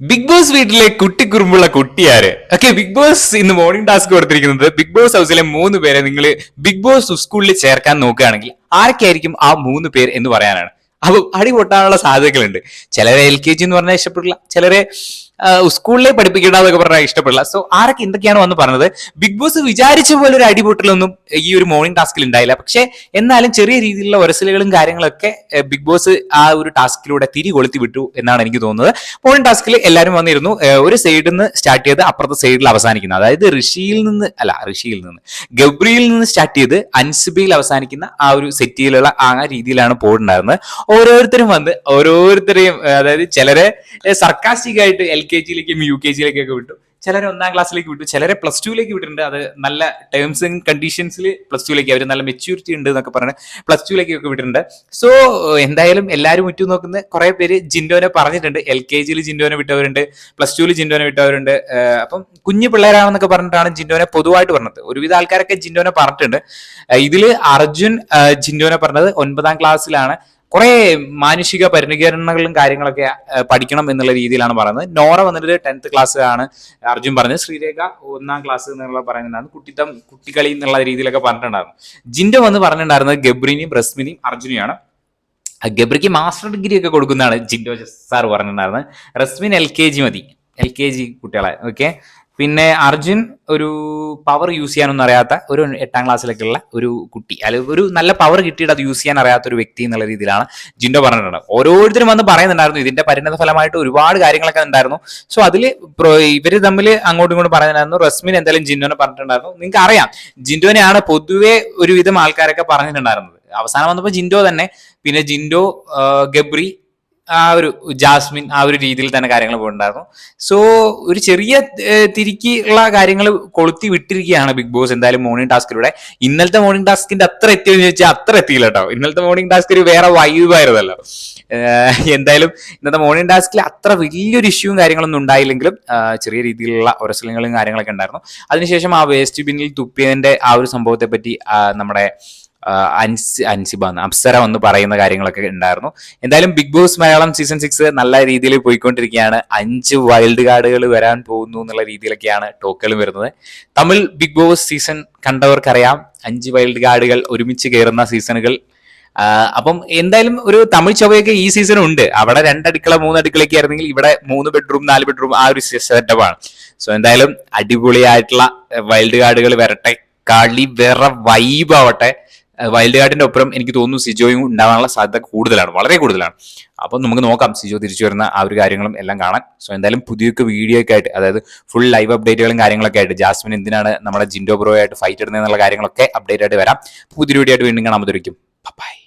Big Boss വീട്ടിലെ കുട്ടി കുറുമ്പുള്ള കുട്ടിയാര് ഓക്കെ ബിഗ് ബോസ് ഇന്ന് മോർണിംഗ് ടാസ്ക് കൊടുത്തിരിക്കുന്നത് ബിഗ് ബോസ് ഹൗസിലെ മൂന്ന് പേരെ നിങ്ങൾ ബിഗ് ബോസ് സ്കൂളിൽ ചേർക്കാൻ നോക്കുകയാണെങ്കിൽ ആർക്കായിരിക്കും ആ മൂന്ന് പേര് എന്ന് പറയാനാണ്. അപ്പൊ അടി പൊട്ടാനുള്ള സാധ്യതകളുണ്ട്. ചിലരെ എൽ കെ ജി എന്ന് പറഞ്ഞാൽ ഇഷ്ടപ്പെടില്ല. ചിലരെ സ്കൂളിലെ പഠിപ്പിക്കേണ്ടതൊക്കെ പറഞ്ഞാൽ ഇഷ്ടപ്പെടില്ല. സോ ആരൊക്കെ എന്തൊക്കെയാണ് വന്ന് പറഞ്ഞത്? ബിഗ് ബോസ് വിചാരിച്ച പോലെ ഒരു അടിപൊട്ടലൊന്നും ഈ ഒരു മോർണിംഗ് ടാസ്കിൽ ഉണ്ടായില്ല പക്ഷേ എന്നാലും ചെറിയ രീതിയിലുള്ള ഒരസലുകളും കാര്യങ്ങളൊക്കെ ബിഗ് ബോസ് ആ ഒരു ടാസ്കിലൂടെ തിരി കൊളുത്തി വിട്ടു എന്നാണ് എനിക്ക് തോന്നുന്നത്. മോർണിംഗ് ടാസ്കിൽ എല്ലാവരും വന്നിരുന്നു. ഒരു സൈഡിൽ നിന്ന് സ്റ്റാർട്ട് ചെയ്ത് അപ്പുറത്തെ സൈഡിൽ അവസാനിക്കുന്നത് അതായത് ഋഷിയിൽ നിന്ന് അല്ല ഋഷിയിൽ നിന്ന് ഗബ്രിയിൽ നിന്ന് സ്റ്റാർട്ട് ചെയ്ത് അൻസുബിയിൽ അവസാനിക്കുന്ന ആ ഒരു സെറ്റിയിലുള്ള ആ രീതിയിലാണ് പോയിട്ടുണ്ടായിരുന്നത്. ഓരോരുത്തരും വന്ന് ഓരോരുത്തരെയും അതായത് ചിലരെ സർക്കാസ്റ്റിക് ആയിട്ട് എൽ കെ ജിയിലേക്കും യു കെ ജിയിലേക്കൊക്കെ വിട്ടു. ചിലരെ ഒന്നാം ക്ലാസ്സിലേക്ക് വിട്ടു. ചിലരെ പ്ലസ് ടുവിലേക്ക് വിട്ടിട്ടുണ്ട്. അത് നല്ല ടേംസ് ആൻഡ് കണ്ടീഷൻസിൽ പ്ലസ് ടുവിലേക്ക് അവർ നല്ല മെച്യൂരിറ്റി ഉണ്ട് എന്നൊക്കെ പറഞ്ഞ് പ്ലസ് ടുവിലേക്ക് ഒക്കെ വിട്ടിട്ടുണ്ട്. സോ എന്തായാലും എല്ലാവരും ഉറ്റു നോക്കുന്ന കുറെ പേര് ജിൻഡോനെ പറഞ്ഞിട്ടുണ്ട്. എൽ കെ ജിയിൽ ജിൻഡോനെ വിട്ടവരുണ്ട്. പ്ലസ് ടുവിൽ ജിൻഡോനെ വിട്ടവരുണ്ട്. അപ്പം കുഞ്ഞു പിള്ളേരാണെന്നൊക്കെ പറഞ്ഞിട്ടാണ് ജിൻഡോനെ പൊതുവായിട്ട് പറഞ്ഞത്. ഒരുവിധ ആൾക്കാരൊക്കെ ജിൻഡോനെ പറഞ്ഞിട്ടുണ്ട്. ഇതിൽ അർജുൻ ജിൻഡോനെ പറഞ്ഞത് ഒൻപതാം ക്ലാസ്സിലാണ്. കുറെ മാനുഷിക പരിണികരണങ്ങളും കാര്യങ്ങളൊക്കെ പഠിക്കണം എന്നുള്ള രീതിയിലാണ് പറയുന്നത്. നോറ വന്നിട്ട് ടെൻത്ത് ക്ലാസ് ആണ് അർജുൻ പറഞ്ഞത്. ശ്രീരേഖ ഒന്നാം ക്ലാസ് എന്നുള്ള പറയുന്നുണ്ടായിരുന്നു. കുട്ടിത്തം കുട്ടികളി എന്നുള്ള രീതിയിലൊക്കെ പറഞ്ഞിട്ടുണ്ടായിരുന്നു. ജിൻഡോ വന്ന് പറഞ്ഞിട്ടുണ്ടായിരുന്നത് ഗബ്രിനെയും റസ്മിനെയും അർജുനെയാണ്. ഗബ്രിക്ക് മാസ്റ്റർ ഡിഗ്രി ഒക്കെ കൊടുക്കുന്നതാണ് ജിൻഡോ സാർ പറഞ്ഞിട്ടുണ്ടായിരുന്നത്. റസ്മിൻ എൽ കെ ജി മതി. എൽ കെ ജി കുട്ടികളെ ഓക്കെ? പിന്നെ അർജുൻ ഒരു പവർ യൂസ് ചെയ്യാനൊന്നും അറിയാത്ത ഒരു എട്ടാം ക്ലാസ്സിലേക്കുള്ള ഒരു കുട്ടി. അല്ലെങ്കിൽ ഒരു നല്ല പവർ കിട്ടിയിട്ട് അത് യൂസ് ചെയ്യാൻ അറിയാത്ത ഒരു വ്യക്തി എന്നുള്ള രീതിയിലാണ് ജിൻഡോ പറഞ്ഞിട്ടുണ്ട് ഓരോരുത്തരും വന്ന് പറയുന്നുണ്ടായിരുന്നു ഇതിന്റെ പരിണത ഫലമായിട്ട് ഒരുപാട് കാര്യങ്ങളൊക്കെ ഉണ്ടായിരുന്നു. സോ അതിൽ ഇവർ തമ്മിൽ അങ്ങോട്ടും ഇങ്ങോട്ടും പറഞ്ഞിട്ടുണ്ടായിരുന്നു. റസ്മിൻ എന്തായാലും ജിൻഡോനെ പറഞ്ഞിട്ടുണ്ടായിരുന്നു. നിങ്ങൾക്ക് അറിയാം ജിൻഡോനെയാണ് പൊതുവെ ഒരുവിധം ആൾക്കാരൊക്കെ പറഞ്ഞിട്ടുണ്ടായിരുന്നത്. അവസാനം വന്നപ്പോൾ ജിൻഡോ തന്നെ പിന്നെ ജിൻഡോ ഗബ്രി ആ ഒരു ജാസ്മിൻ ആ ഒരു രീതിയിൽ തന്നെ കാര്യങ്ങൾ പോയിട്ടുണ്ടായിരുന്നു. സോ ഒരു ചെറിയ തിരിക്ക് ഉള്ള കാര്യങ്ങൾ കൊളുത്തി വിട്ടിരിക്കുകയാണ് ബിഗ് ബോസ് എന്തായാലും മോർണിംഗ് ടാസ്കിലൂടെ ഇന്നലത്തെ മോർണിംഗ് ടാസ്കിന്റെ അത്ര എത്തിയെന്ന് ചോദിച്ചാൽ അത്ര എത്തിയില്ല കേട്ടോ ഇന്നലത്തെ മോർണിംഗ് ടാസ്ക് ഒരു വേറെ വൈബായിരുന്നല്ലോ എന്തായാലും ഇന്നത്തെ മോർണിംഗ് ടാസ്കിൽ അത്ര വലിയൊരു ഇഷ്യൂവും കാര്യങ്ങളൊന്നും ഉണ്ടായില്ലെങ്കിലും ചെറിയ രീതിയിലുള്ള ഒരസലങ്ങളും കാര്യങ്ങളൊക്കെ ഉണ്ടായിരുന്നു. അതിനുശേഷം ആ വേസ്റ്റ് ബിന്നിൽ തുപ്പിയതിന്റെ ആ ഒരു സംഭവത്തെ പറ്റി നമ്മുടെ അൻസി അൻസിബ എന്ന് അപ്സര വന്ന് പറയുന്ന കാര്യങ്ങളൊക്കെ ഉണ്ടായിരുന്നു. എന്തായാലും Bigg Boss Malayalam season six നല്ല രീതിയിൽ പോയിക്കൊണ്ടിരിക്കുകയാണ്. അഞ്ച് വൈൽഡ് കാർഡുകൾ വരാൻ പോകുന്നു എന്നുള്ള രീതിയിലൊക്കെയാണ് ടോക്കുകൾ വരുന്നത്. തമിഴ് ബിഗ് ബോസ് സീസൺ കണ്ടവർക്കറിയാം. അഞ്ച് വൈൽഡ് കാർഡുകൾ ഒരുമിച്ച് കയറുന്ന സീസണുകൾ. അപ്പം എന്തായാലും ഒരു തമിഴ് ചൊവ്വയൊക്കെ ഈ സീസൺ ഉണ്ട്. അവിടെ രണ്ടടുക്കള മൂന്നടുക്കളയൊക്കെ ആയിരുന്നെങ്കിൽ ഇവിടെ മൂന്ന് ബെഡ്റൂം നാല് ബെഡ്റൂം ആ ഒരു സെറ്റപ്പാണ് സോ എന്തായാലും അടിപൊളിയായിട്ടുള്ള വൈൽഡ് കാർഡുകൾ വരട്ടെ. കളി വേറെ വൈബ് ആവട്ടെ. വൈൽഡ് കാർഡിന്റെ ഒപ്പം എനിക്ക് തോന്നുന്നു സിജോയും ഉണ്ടാവാനുള്ള സാധ്യത കൂടുതലാണ് വളരെ കൂടുതലാണ്. അപ്പം നമുക്ക് നോക്കാം സിജോ തിരിച്ചു വരുന്ന ആ ഒരു കാര്യങ്ങളും എല്ലാം കാണാൻ. സോ എന്തായാലും പുതിയൊക്കെ വീഡിയോ ഒക്കെ ആയിട്ട് അതായത് ഫുൾ ലൈവ് അപ്ഡേറ്റുകളും കാര്യങ്ങളൊക്കെ ആയിട്ട് ജാസ്മിൻ എന്തിനാണ് നമ്മുടെ ജിൻഡോ ബ്രോ ആയിട്ട് ഫൈറ്റ് ഇടുന്നത് എന്നുള്ള കാര്യങ്ങളൊക്കെ അപ്ഡേറ്റ് ആയിട്ട് വരാം. പുതിയൊരു വീഡിയോ ആയിട്ട് വീണ്ടും കാണാൻ പറ്റും ബൈ